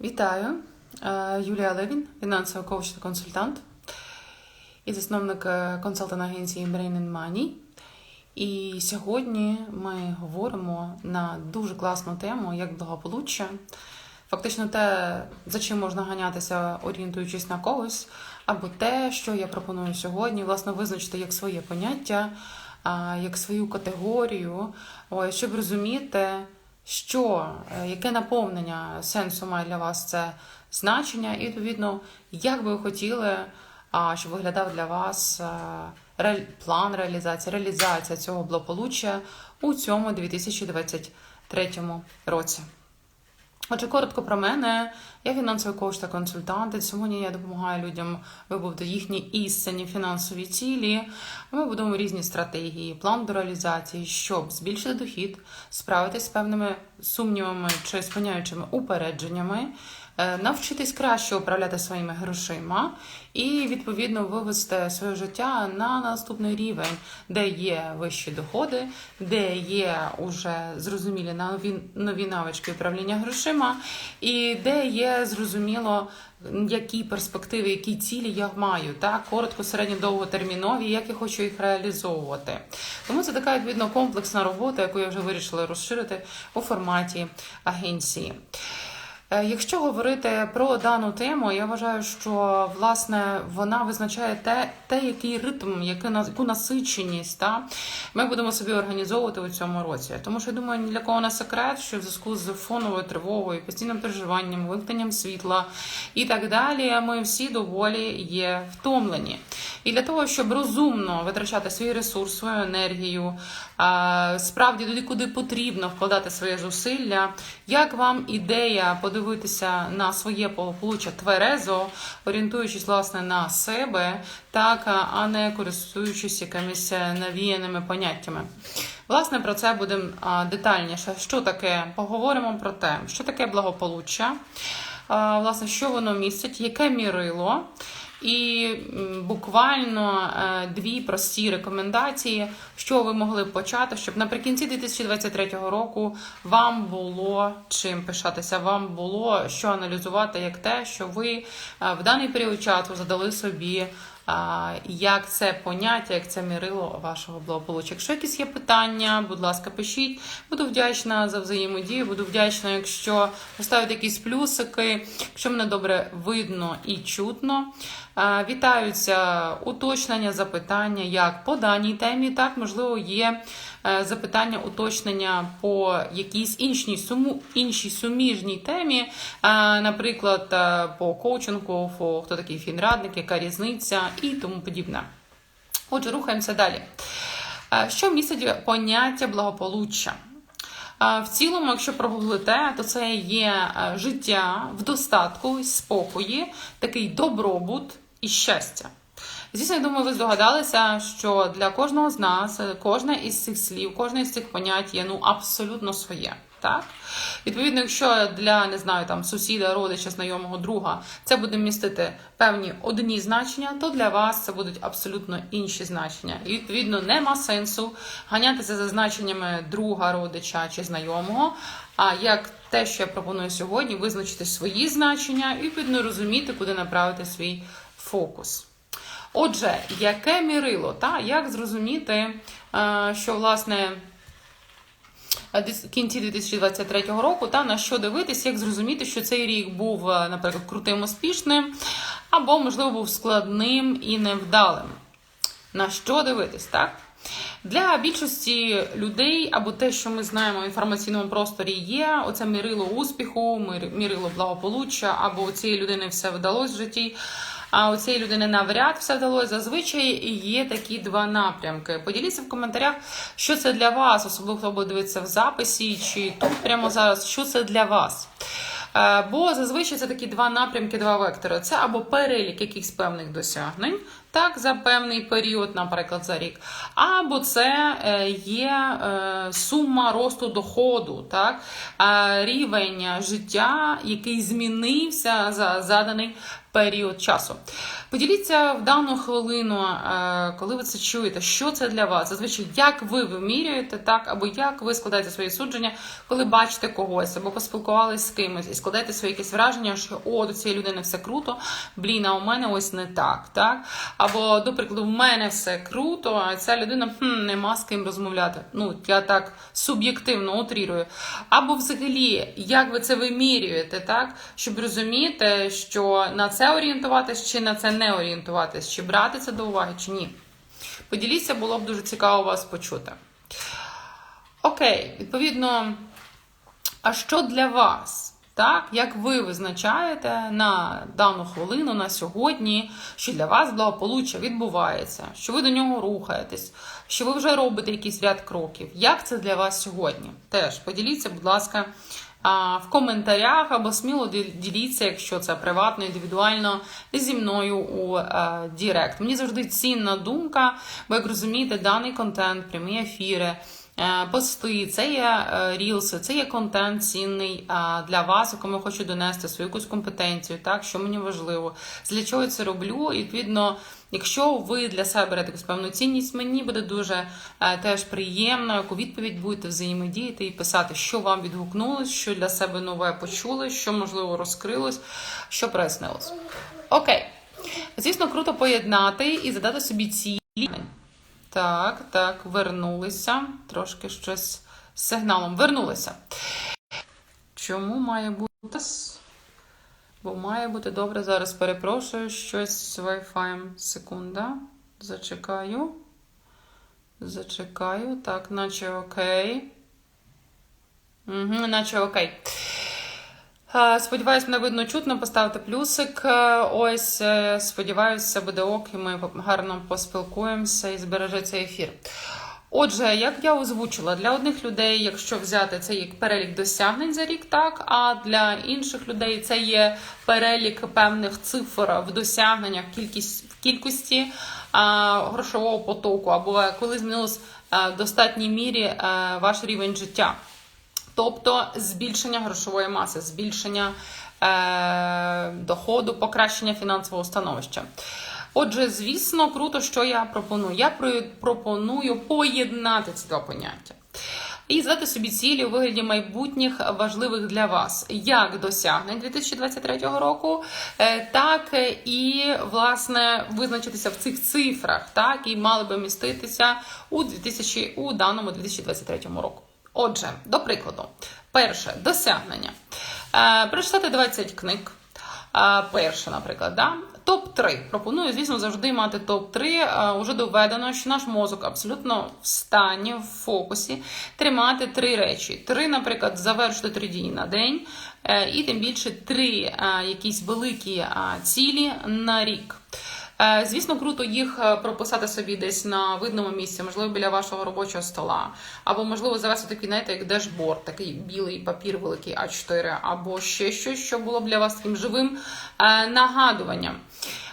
Вітаю, Е, Юлія Левін, фінансова коуч та консультант і засновник е, консалтинг агенції Brain and Money. І сьогодні ми говоримо на дуже класну тему, як благополуччя. Фактично, те, за чим можна ганятися, орієнтуючись на когось, або те, що я пропоную сьогодні, власне, визначити як своє поняття, як свою категорію, щоб розуміти, що, е, яке наповнення сенсу має для вас це значення, і відповідно, як би ви хотіли, щоб виглядав для вас е, план реалізації, реалізація цього благополуччя у цьому 2023 році. Отже, коротко про мене. Я фінансовий коуч та консультант. І Сьогодні я допомагаю людям вибувати їхні істинні фінансові цілі. Ми будуємо різні стратегії, план до реалізації, щоб збільшити дохід, справитись з певними сумнівами чи спиняючими упередженнями, навчитись краще управляти своїми грошима і відповідно вивести своє життя на наступний рівень, де є вищі доходи, де є уже зрозумілі нові, нові навички управління грошима, і де є зрозуміло, які перспективи, які цілі я маю, так коротко, середньо, довготермінові, як я хочу їх реалізовувати. Тому це така відповідно комплексна робота, яку я вже вирішила розширити у форматі агенції. Е, Якщо говорити про дану тему, я вважаю, що власне вона визначає те, те який ритм, яку, насиченість та, ми будемо собі організовувати у цьому році. Тому що я думаю, ні для кого не секрет, що в зв'язку з фоновою тривогою, постійним переживанням, вимкненням світла і так далі, ми всі доволі є втомлені. І для того, щоб розумно витрачати свій ресурс, свою енергію, справді туди, куди потрібно вкладати своє зусилля, як вам ідея подивитися на своє благополуччя тверезо, орієнтуючись власне на себе, так а- не користуючись якимись е, навіяними поняттями. Власне, про це будемо детальніше. Що таке? Поговоримо про те, що таке благополуччя, власне, що воно містить, яке мірило. І буквально е, дві прості рекомендації, що ви могли б почати, щоб наприкінці 2023 року вам було чим пишатися, вам було що аналізувати як те, що ви е, в даний період часу задали собі. Як це поняття, як це мірило вашого благополуччя? Якщо якісь є питання, будь ласка, пишіть. Буду вдячна за взаємодію. Буду вдячна, якщо поставите якісь плюсики, якщо мене добре видно і чутно. Вітаються уточнення, запитання як по даній темі, так можливо є е, запитання, уточнення по якійсь іншій суму, іншій суміжній темі, наприклад, е, по коучингу, по хто такий фінрадник, яка різниця і тому подібне. Отже, рухаємося далі. Е, Що містить поняття благополуччя? В цілому, якщо прогуглите, то це є життя в достатку, спокої, такий добробут і щастя. Звісно, я думаю, ви здогадалися, що для кожного з нас кожне із цих слів, кожне із цих понять є ну абсолютно своє. Так, відповідно, якщо для не знаю там сусіда, родича, знайомого друга це буде містити певні одні значення, то для вас це будуть абсолютно інші значення. І відповідно нема сенсу ганятися за значеннями друга, родича чи знайомого. А як те, що я пропоную сьогодні, визначити свої значення і відповідно розуміти, куди направити свій фокус. Отже, яке мірило? Та як зрозуміти, е, що власне в кінці 2023 року, та на що дивитись, як зрозуміти, що цей рік був, е, наприклад, крутим успішним, або, можливо, був складним і невдалим. На що дивитись, так? Для більшості людей, або те, що ми знаємо в інформаційному просторі, є оце мірило успіху, мірило благополуччя, або цієї людини все вдалося в житті. А у цієї людини навряд все вдалося. Зазвичай є такі два напрямки. Поділіться в коментарях, що це для вас, особливо хто буде в записі, чи тут прямо зараз, що це для вас. Е, Бо зазвичай це такі два напрямки, два вектори. Це або перелік якихось певних досягнень, так, за певний період, наприклад, за рік. Або це е, є е, сума росту доходу, так, рівень життя, який змінився за заданий період часу. Поділіться в дану хвилину, е, коли ви це чуєте, що це для вас? Зазвичай, як ви вимірюєте, так, або як ви складаєте свої судження, коли бачите когось, або поспілкувалися з кимось, і складаєте свої якісь враження, що о, до цієї людини все круто, блін, а у мене ось не так. так? Або, до прикладу, в мене все круто, а ця людина хм, нема з ким розмовляти. Ну, я так суб'єктивно утрірую. Або взагалі, як ви це вимірюєте, так? Щоб розуміти, що на це орієнтуватись чи на це не орієнтуватись, чи брати це до уваги, чи ні. Поділіться, було б дуже цікаво вас почути. Окей, відповідно, а що для вас? Так, як ви визначаєте на дану хвилину, на сьогодні, що для вас благополуччя відбувається, що ви до нього рухаєтесь, що ви вже робите якийсь ряд кроків? Як це для вас сьогодні? Теж поділіться, будь ласка, в коментарях або сміло діліться, якщо це приватно, індивідуально зі мною у е, Дірект. Мені завжди цінна думка, бо як розумієте, даний контент, прямі ефіри. Е, Пости, це є е, рілси, це є контент цінний е, для вас, якому я хочу донести свою якусь компетенцію, так що мені важливо, для чого я це роблю. І відповідно, якщо ви для себе берете якусь певну цінність, мені буде дуже теж приємно, яку відповідь будете взаємодіяти і писати, що вам відгукнулось, що для себе нове почули, що можливо розкрилось, що прояснилось. Окей, звісно, круто поєднати і задати собі цілі. Так, так, вернулися. Трошки щось з сигналом. Вернулися. Чому має бути? Бо має бути добре. Зараз перепрошую щось з Wi-Fi. Секунда. Зачекаю. Зачекаю. Так, наче окей. Угу, наче окей. Е, Сподіваюсь, мене видно чутно, поставте плюсик. Е, Ось, е, сподіваюся, буде ок, і ми гарно поспілкуємося і збережеться ефір. Отже, як я озвучила, для одних людей, якщо взяти це як перелік досягнень за рік, так а для інших людей це є перелік певних цифр в досягненнях, кількість в кількості а, грошового потоку, або коли змінилось в достатній мірі а, ваш рівень життя. Тобто збільшення грошової маси, збільшення е, доходу, покращення фінансового становища. Отже, звісно, круто, що я пропоную. Я пропоную поєднати ці два поняття. І задати собі цілі у вигляді майбутніх важливих для вас як досягнень 2023 року, е, так і власне визначитися в цих цифрах, так і мали би міститися у 2000, у даному 2023 року. Отже, до прикладу, перше досягнення. Е, прочитати 20 книг. Е, Перше, наприклад, да? топ-3. Пропоную, звісно, завжди мати топ-3. Е, Уже доведено, що наш мозок абсолютно в стані, в фокусі тримати три речі. Три, наприклад, завершити три дії на день, е, і тим більше три е, якісь великі е, цілі на рік. Е, Звісно, круто їх е, прописати собі десь на видному місці, можливо, біля вашого робочого стола, або можливо завести такий, знаєте, як дешборд, такий білий папір великий А4, або ще щось, що було б для вас таким живим е, нагадуванням.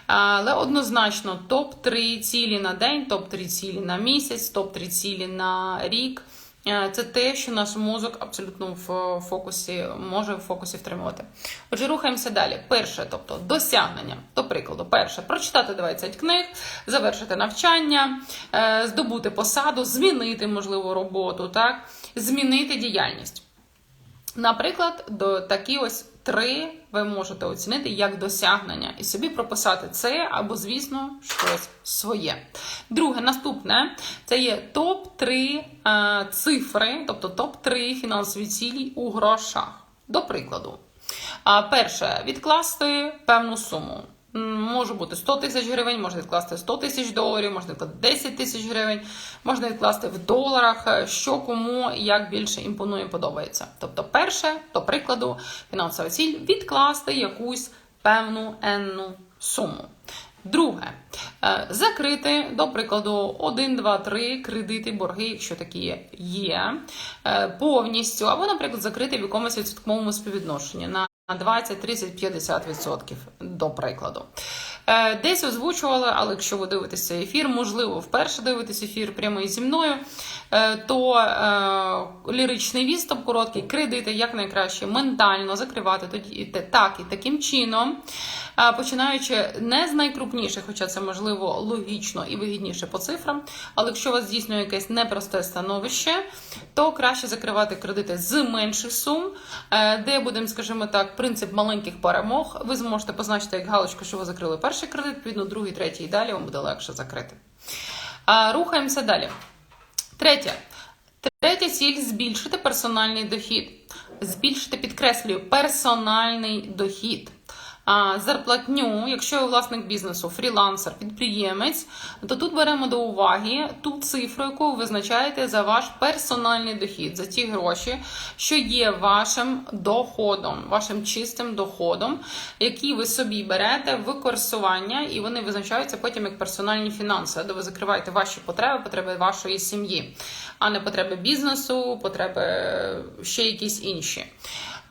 Але однозначно топ-3 цілі на день, топ-3 цілі на місяць, топ-3 цілі на рік. Е, Це те, що наш мозок абсолютно в фокусі може в фокусі втримувати. Отже, рухаємося далі. Перше, тобто досягнення. До прикладу, перше прочитати 20 книг, завершити навчання, е, здобути посаду, змінити можливо роботу, так, змінити діяльність. Наприклад, до такі ось три ви можете оцінити як досягнення і собі прописати це або, звісно, щось своє. Друге, наступне це є топ-3 е, цифри, тобто топ-3 фінансові цілі у грошах. До прикладу, перше відкласти певну суму. Може бути 100 тисяч гривень, можна відкласти 100 тисяч доларів, можна відкласти 10 тисяч гривень, можна відкласти в доларах, що кому як більше імпонує, подобається. Тобто, перше, до прикладу, фінансова ціль відкласти якусь певну енну суму. Друге, е, закрити, до прикладу, 1, 2, 3 кредити, борги, якщо такі є, е, повністю, або, наприклад, закрити в якомусь відсотковому співвідношенні 20, 30, 50 відсотків, до прикладу. Е, Десь озвучували, але якщо ви дивитесь цей ефір, можливо, вперше дивитесь ефір прямий зі мною, е, то е, ліричний відступ короткий, кредити як найкраще ментально закривати тоді так і таким чином, починаючи не з найкрупніших, хоча це можливо логічно і вигідніше по цифрам. Але якщо у вас дійсно якесь непросте становище, то краще закривати кредити з менших сум, де будемо, скажімо так, принцип маленьких перемог. Ви зможете позначити як галочку, що ви закрили перший кредит, відповідно, другий, третій і далі вам буде легше закрити. А, Рухаємося далі. Третє. Третя ціль збільшити персональний дохід. Збільшити, підкреслюю, персональний дохід. Зарплатню, якщо ви власник бізнесу, фрілансер, підприємець, то тут беремо до уваги ту цифру, яку ви визначаєте за ваш персональний дохід, за ті гроші, що є вашим доходом, вашим чистим доходом, які ви собі берете в користування, і вони визначаються потім як персональні фінанси, де ви закриваєте ваші потреби, потреби вашої сім'ї, а не потреби бізнесу, потреби е, ще якісь інші.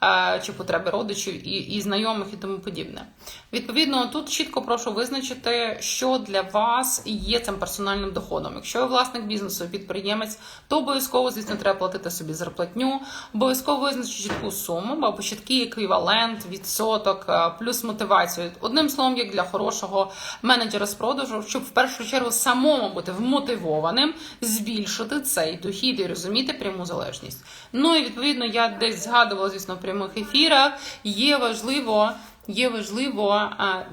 Е, Чи потреби родичів і, і знайомих і тому подібне. Відповідно, тут чітко прошу визначити, що для вас є цим персональним доходом. Якщо ви власник бізнесу, підприємець, то обов'язково, звісно, треба платити собі зарплатню, обов'язково визначити чітку суму, або чіткий еквівалент, відсоток, е, плюс мотивацію. Одним словом, як для хорошого менеджера з продажу, щоб в першу чергу самому бути вмотивованим, збільшити цей дохід і розуміти пряму залежність. Ну і відповідно, я десь згадувала, звісно, в прямих ефірах. Є важливо. Є важливо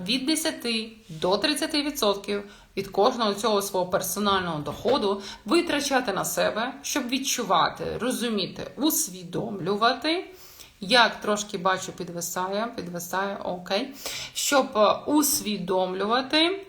від 10 до 30% від кожного цього свого персонального доходу витрачати на себе, щоб відчувати, розуміти, усвідомлювати. Як трошки бачу, підвисає, підвисає, окей. Щоб е, усвідомлювати, е,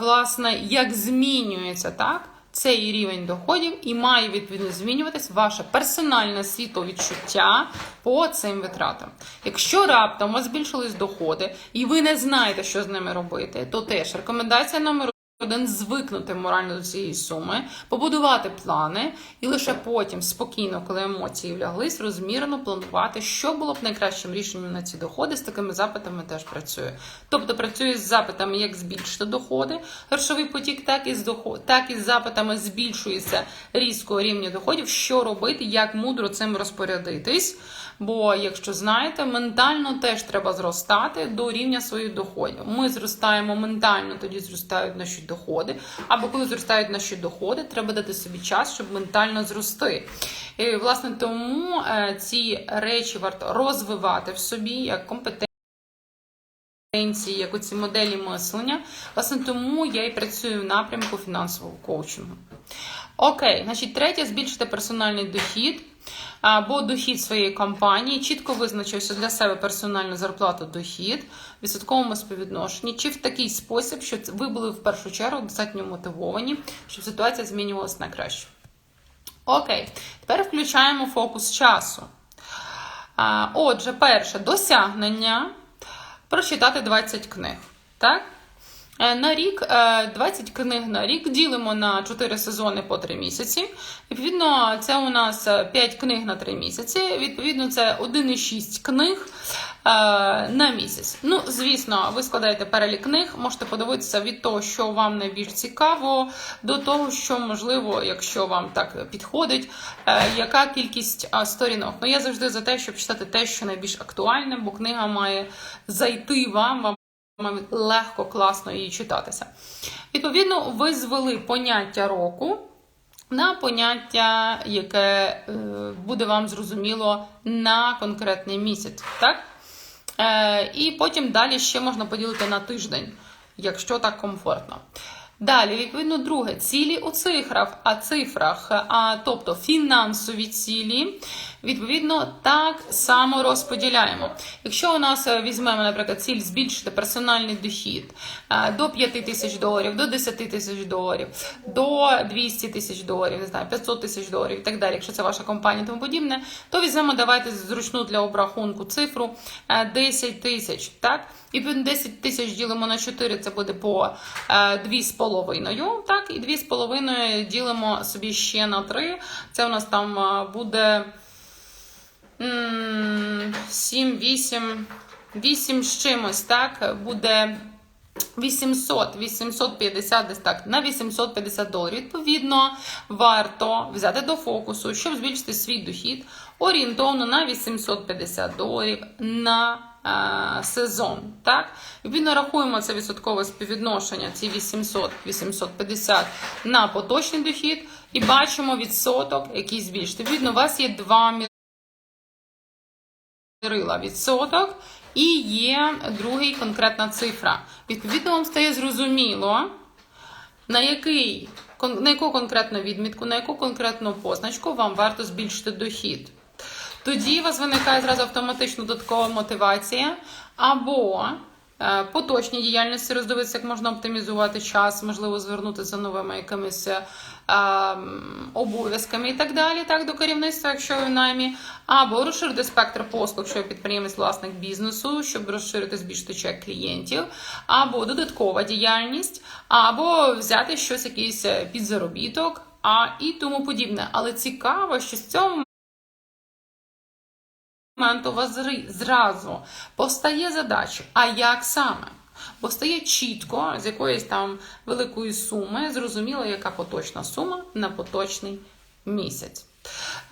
власне, як змінюється так, цей рівень доходів, і має відповідно змінюватись ваше персональне світовідчуття по цим витратам. Якщо раптом у вас збільшились доходи, і ви не знаєте, що з ними робити, то теж рекомендація номер один звикнути морально до цієї суми, побудувати плани, і лише потім спокійно, коли емоції вляглись, розмірено планувати, що було б найкращим рішенням на ці доходи. З такими запитами теж працюю. Тобто працюю з запитами, як збільшити доходи, грошовий потік, так і з доход, так і з запитами збільшується різкого рівня доходів, що робити, як мудро цим розпорядитись. Бо, якщо знаєте, ментально теж треба зростати до рівня своїх доходів. Ми зростаємо ментально, тоді зростають наші доходи. Або коли зростають наші доходи, треба дати собі час, щоб ментально зрости. І, власне, тому е, ці речі варто розвивати в собі як компетенції. Як оці моделі мислення, власне, тому я і працюю в напрямку фінансового коучингу. Окей, значить, третє збільшити персональний дохід або дохід своєї компанії, чітко визначився для себе персональну зарплату дохід в відсотковому співвідношенні, чи в такий спосіб, щоб ви були в першу чергу достатньо мотивовані, щоб ситуація змінювалася на краще. Окей, тепер включаємо фокус часу. Отже, перше досягнення прочитати 20 книг. Так? Е, На рік е, 20 книг на рік ділимо на 4 сезони по 3 місяці. Відповідно, це у нас е, 5 книг на 3 місяці. Відповідно, це 1,6 книг е, на місяць. Ну, звісно, ви складаєте перелік книг, можете подивитися від того, що вам найбільш цікаво, до того, що можливо, якщо вам так підходить, е, яка кількість сторінок. Ну, я завжди за те, щоб читати те, що найбільш актуальне, бо книга має зайти вам. Легко, класно її читатися. Відповідно, ви звели поняття року на поняття, яке е, буде вам зрозуміло на конкретний місяць. Так? Е, і потім далі ще можна поділити на тиждень, якщо так комфортно. Далі, відповідно, друге, цілі у цифрах, а цифрах, а, тобто фінансові цілі, відповідно, так само розподіляємо. Якщо у нас е, візьмемо, наприклад, ціль збільшити персональний дохід е, до 5 тисяч доларів, до 10 тисяч доларів, до 200 тисяч доларів, не знаю, 500 тисяч доларів і так далі, якщо це ваша компанія тому подібне, то візьмемо, давайте зручну для обрахунку цифру е, 10 тисяч. так? І 10 тисяч ділимо на 4, це буде по е, 2,5. Так, і 2,5 ділимо собі ще на 3. Це у нас там е, буде 7, 8, 8 з чимось, так, буде 800, 850 десь так, на 850 доларів. Відповідно, варто взяти до фокусу, щоб збільшити свій дохід орієнтовно на 850 доларів на е, сезон. так. Відповідно, рахуємо це відсоткове співвідношення, ці 800-850 на поточний дохід. І бачимо відсоток, який збільшити. Відповідно, у вас є 2 Рила відсоток і є другий конкретна цифра. Відповідно, вам стає зрозуміло, на який, на яку конкретну відмітку, на яку конкретну позначку вам варто збільшити дохід. Тоді у вас виникає зразу автоматично додаткова мотивація, або е, поточні діяльності роздивитися, як можна оптимізувати час, можливо, звернутися за новими якимись е, обов'язками і так далі, так, до керівництва, якщо ви в наймі, або розширити спектр послуг, ви підприємець власник бізнесу, щоб розширити, збільшити чек клієнтів, або додаткова діяльність, або взяти щось, якийсь е, підзаробіток, а і тому подібне. Але цікаво, що з цього моменту у вас зразу постає задача, а як саме? Бо стає чітко з якоїсь там великої суми, зрозуміло, яка поточна сума на поточний місяць.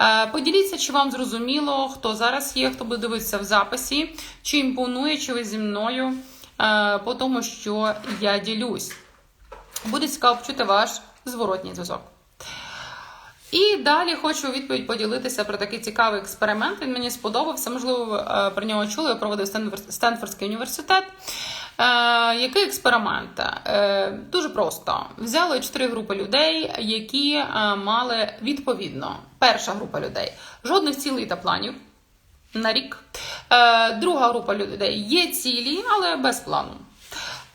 Е, Поділіться, чи вам зрозуміло, хто зараз є, хто буде дивитися в записі, чи імпонує, чи ви зі мною е, по тому, що я ділюсь. Буде цікаво почути ваш зворотній зв'язок. І далі хочу відповідь поділитися про такий цікавий експеримент. Він мені сподобався. Можливо, е, про нього чули. Я проводив Стенфорд- Стенфордський університет. Е, який експеримент? Е, дуже просто. Взяли чотири групи людей, які е, мали відповідно. Перша група людей жодних цілей та планів на рік. Е, друга група людей є цілі, але без плану.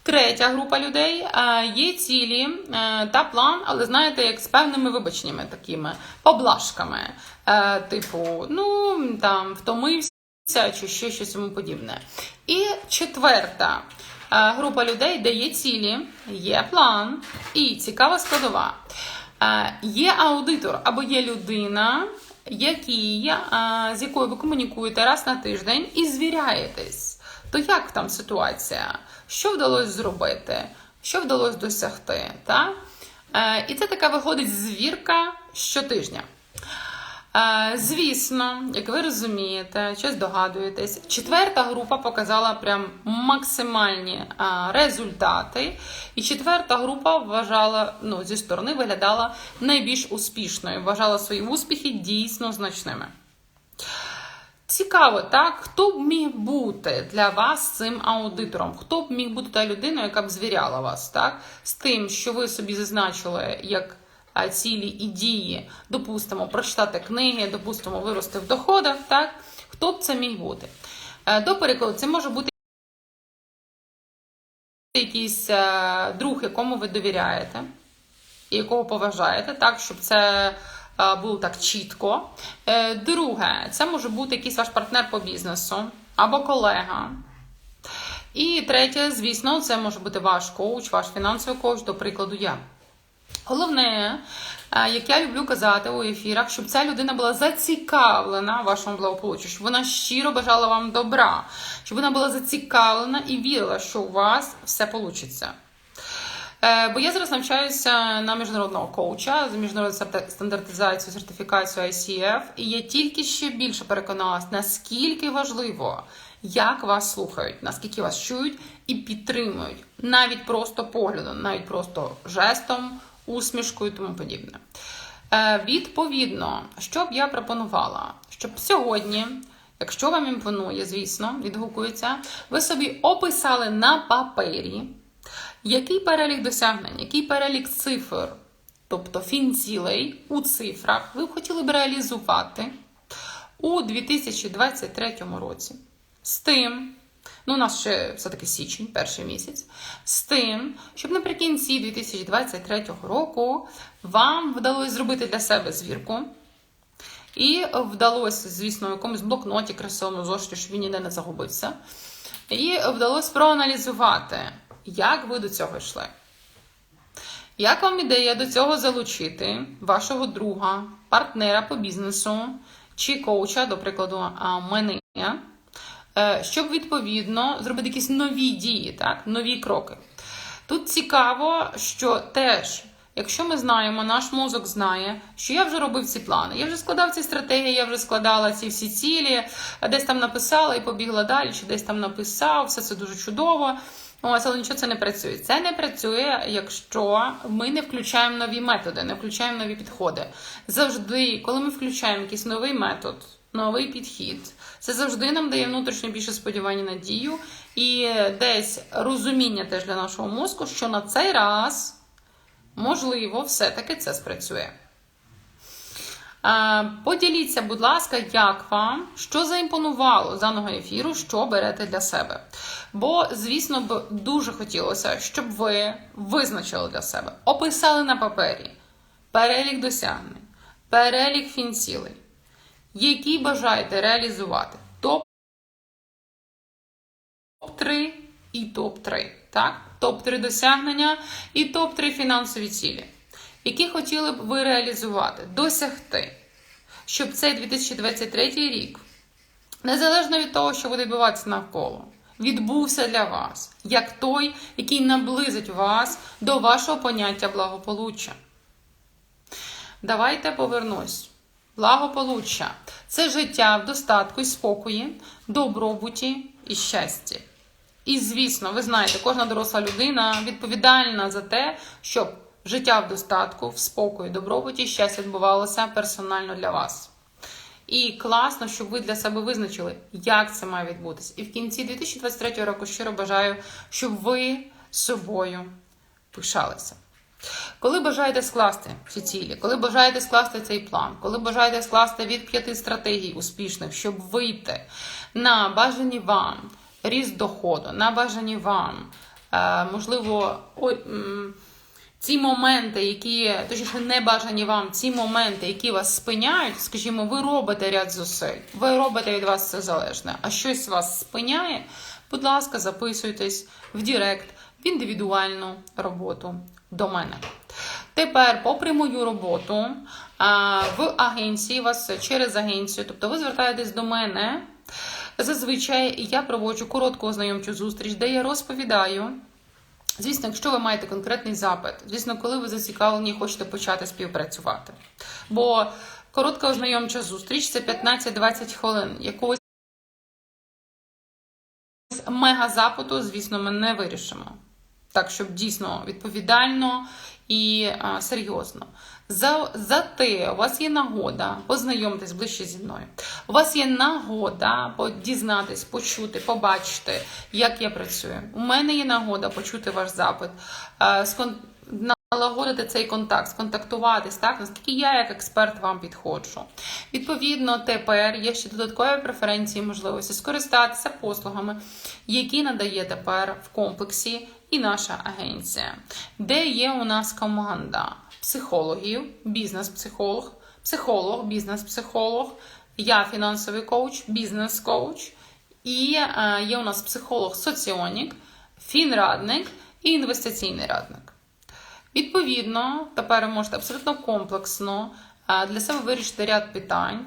Третя група людей е, є цілі е, та план, але знаєте, як з певними вибаченнями такими поблажками. Е, Типу, ну там втомився чи ще щось йому подібне. І четверта група людей, де є цілі, є план і цікава складова. Є аудитор або є людина, який, з якою ви комунікуєте раз на тиждень і звіряєтесь. То як там ситуація? Що вдалося зробити? Що вдалося досягти? Та? Е, і це така виходить звірка щотижня. Е, звісно, як ви розумієте, чи здогадуєтесь, четверта група показала прям максимальні е, результати, і четверта група вважала, ну, зі сторони виглядала найбільш успішною, вважала свої успіхи дійсно значними. Цікаво, так? Хто б міг бути для вас цим аудитором? Хто б міг бути та людина, яка б звіряла вас, так? З тим, що ви собі зазначили як цілі і дії, допустимо, прочитати книги, допустимо, вирости в доходах, так? Хто б це міг бути? Е, До прикладу, це може бути якийсь е, друг, якому ви довіряєте, і якого поважаєте, так, щоб це було так чітко. Е, Друге, це може бути якийсь ваш партнер по бізнесу або колега. І третє, звісно, це може бути ваш коуч, ваш фінансовий коуч, до прикладу, я. Головне, е, як я люблю казати у ефірах, щоб ця людина була зацікавлена в вашому благополуччі, щоб вона щиро бажала вам добра, щоб вона була зацікавлена і вірила, що у вас все вийде. Бо я зараз навчаюся на міжнародного коуча з міжнародною старте- стандартизацією, сертифікацією ICF, і я тільки ще більше переконалась, наскільки важливо, як вас слухають, наскільки вас чують і підтримують, навіть просто поглядом, навіть просто жестом, усмішкою і тому подібне. Е, Відповідно, що б я пропонувала, щоб сьогодні, якщо вам імпонує, звісно, відгукується, ви собі описали на папері, який перелік досягнень, який перелік цифр, тобто фінцілей у цифрах, ви б хотіли б реалізувати у 2023 році. З тим, ну у нас ще все-таки січень, перший місяць, з тим, щоб наприкінці 2023 року вам вдалося зробити для себе звірку. І вдалося, звісно, в якомусь блокноті красивому зошиті, щоб він ніде не загубився. І вдалося проаналізувати, як ви до цього йшли. Як вам ідея до цього залучити вашого друга, партнера по бізнесу чи коуча, до прикладу, мене, е, щоб відповідно зробити якісь нові дії, так? нові кроки. Тут цікаво, що теж, якщо ми знаємо, наш мозок знає, що я вже робив ці плани, я вже складав ці стратегії, я вже складала ці всі цілі, десь там написала і побігла далі, чи десь там написав, все це дуже чудово. Ось, але нічого це не працює. Це не працює, якщо ми не включаємо нові методи, не включаємо нові підходи. Завжди, коли ми включаємо якийсь новий метод, новий підхід, це завжди нам дає внутрішньо більше сподівань і надію, і десь розуміння теж для нашого мозку, що на цей раз можливо все-таки це спрацює. Е, Поділіться, будь ласка, як вам, що заімпонувало даного ефіру, що берете для себе. Бо, звісно, б дуже хотілося, щоб ви визначили для себе, описали на папері перелік досягнень, перелік фінцілей, які бажаєте реалізувати. Топ-3 і топ-3. Так? Топ-3 досягнення і топ-3 фінансові цілі які хотіли б ви реалізувати, досягти, щоб цей 2023 рік, незалежно від того, що буде відбуватися навколо, відбувся для вас, як той, який наблизить вас до вашого поняття благополуччя. Давайте повернусь. Благополуччя це життя в достатку і спокої, добробуті і щасті. І, звісно, ви знаєте, кожна доросла людина відповідальна за те, щоб життя в достатку, в спокої, добробуті, щастя відбувалося персонально для вас. І класно, щоб ви для себе визначили, як це має відбутися. І в кінці 2023 року щиро бажаю, щоб ви собою пишалися. Коли бажаєте скласти ці цілі, коли бажаєте скласти цей план, коли бажаєте скласти від п'яти стратегій успішних, щоб вийти на бажані вам ріст доходу, на бажані вам, е, можливо, ці моменти, які точніше не бажані вам, ці моменти, які вас спиняють, скажімо, ви робите ряд зусиль, ви робите від вас все залежне, а щось вас спиняє. Будь ласка, записуйтесь в Директ, в індивідуальну роботу до мене. Тепер, попри мою роботу, в агенції вас через агенцію, тобто ви звертаєтесь до мене. Зазвичай я проводжу коротку ознайомчу зустріч, де я розповідаю. Звісно, якщо ви маєте конкретний запит, звісно, коли ви зацікавлені хочете почати співпрацювати. Бо коротка ознайомча зустріч це 15-20 хвилин. Якогось мега запиту, звісно, ми не вирішимо. Так, щоб дійсно відповідально і серйозно. За, Зате у вас є нагода познайомитись ближче зі мною. У вас є нагода дізнатись, почути, побачити, як я працюю. У мене є нагода почути ваш запит, налагодити цей контакт, сконтактуватись, так, наскільки я, як експерт, вам підходжу. Відповідно, тепер є ще додаткові преференції, можливості скористатися послугами, які надає тепер в комплексі і наша агенція, де є у нас команда психологів, бізнес-психолог, психолог, бізнес-психолог, я фінансовий коуч, бізнес-коуч, і е, є у нас психолог-соціонік, фінрадник і інвестиційний радник. Відповідно, тепер ви можете абсолютно комплексно е, для себе вирішити ряд питань,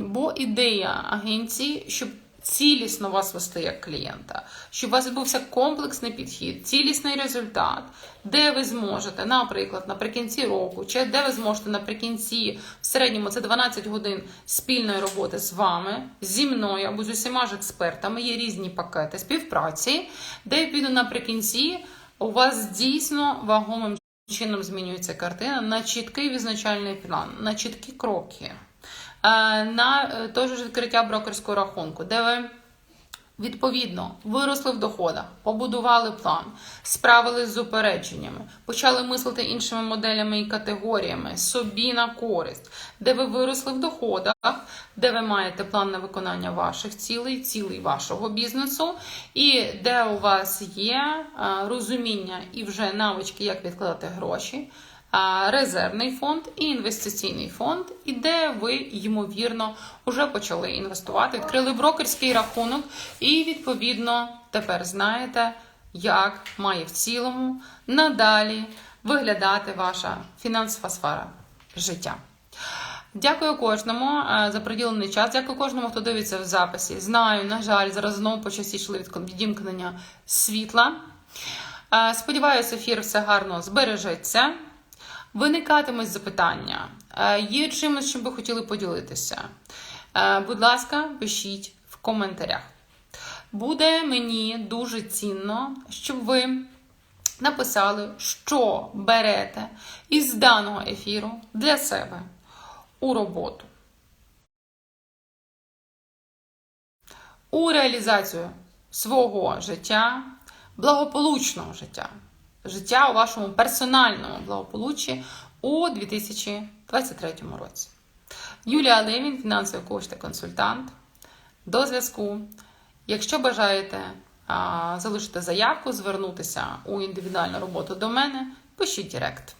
бо ідея агенції, щоб цілісно вас вести як клієнта, щоб у вас відбувся комплексний підхід, цілісний результат, де ви зможете, наприклад, наприкінці року, чи де ви зможете наприкінці, в середньому це 12 годин спільної роботи з вами, зі мною або з усіма ж експертами, є різні пакети співпраці, де відповідно наприкінці у вас дійсно вагомим чином змінюється картина на чіткий визначальний план, на чіткі кроки. Е, на е, той же відкриття брокерського рахунку, де ви. Відповідно, виросли в доходах, побудували план, справились з упередженнями, почали мислити іншими моделями і категоріями собі на користь, де ви виросли в доходах, де ви маєте план на виконання ваших цілей, цілей вашого бізнесу, і де у вас є е, розуміння і вже навички, як відкладати гроші резервний фонд і інвестиційний фонд, і де ви, ймовірно, вже почали інвестувати, відкрили брокерський рахунок, і, відповідно, тепер знаєте, як має в цілому надалі виглядати ваша фінансова сфера життя. Дякую кожному е, за приділений час. Дякую кожному, хто дивиться в записі. Знаю, на жаль, зараз знову почастішли відімкнення світла. Е, Сподіваюся, ефір все гарно збережеться. Виникатимуть запитання. Е, Є чимось, чим ви хотіли поділитися. Е, Будь ласка, пишіть в коментарях. Буде мені дуже цінно, щоб ви написали, що берете із даного ефіру для себе у роботу. У реалізацію свого життя, благополучного життя, життя у вашому персональному благополуччі у 2023 році. Юлія Левін, фінансовий коуч та консультант. До зв'язку. Якщо бажаєте залишити заявку, звернутися у індивідуальну роботу до мене, пишіть директ.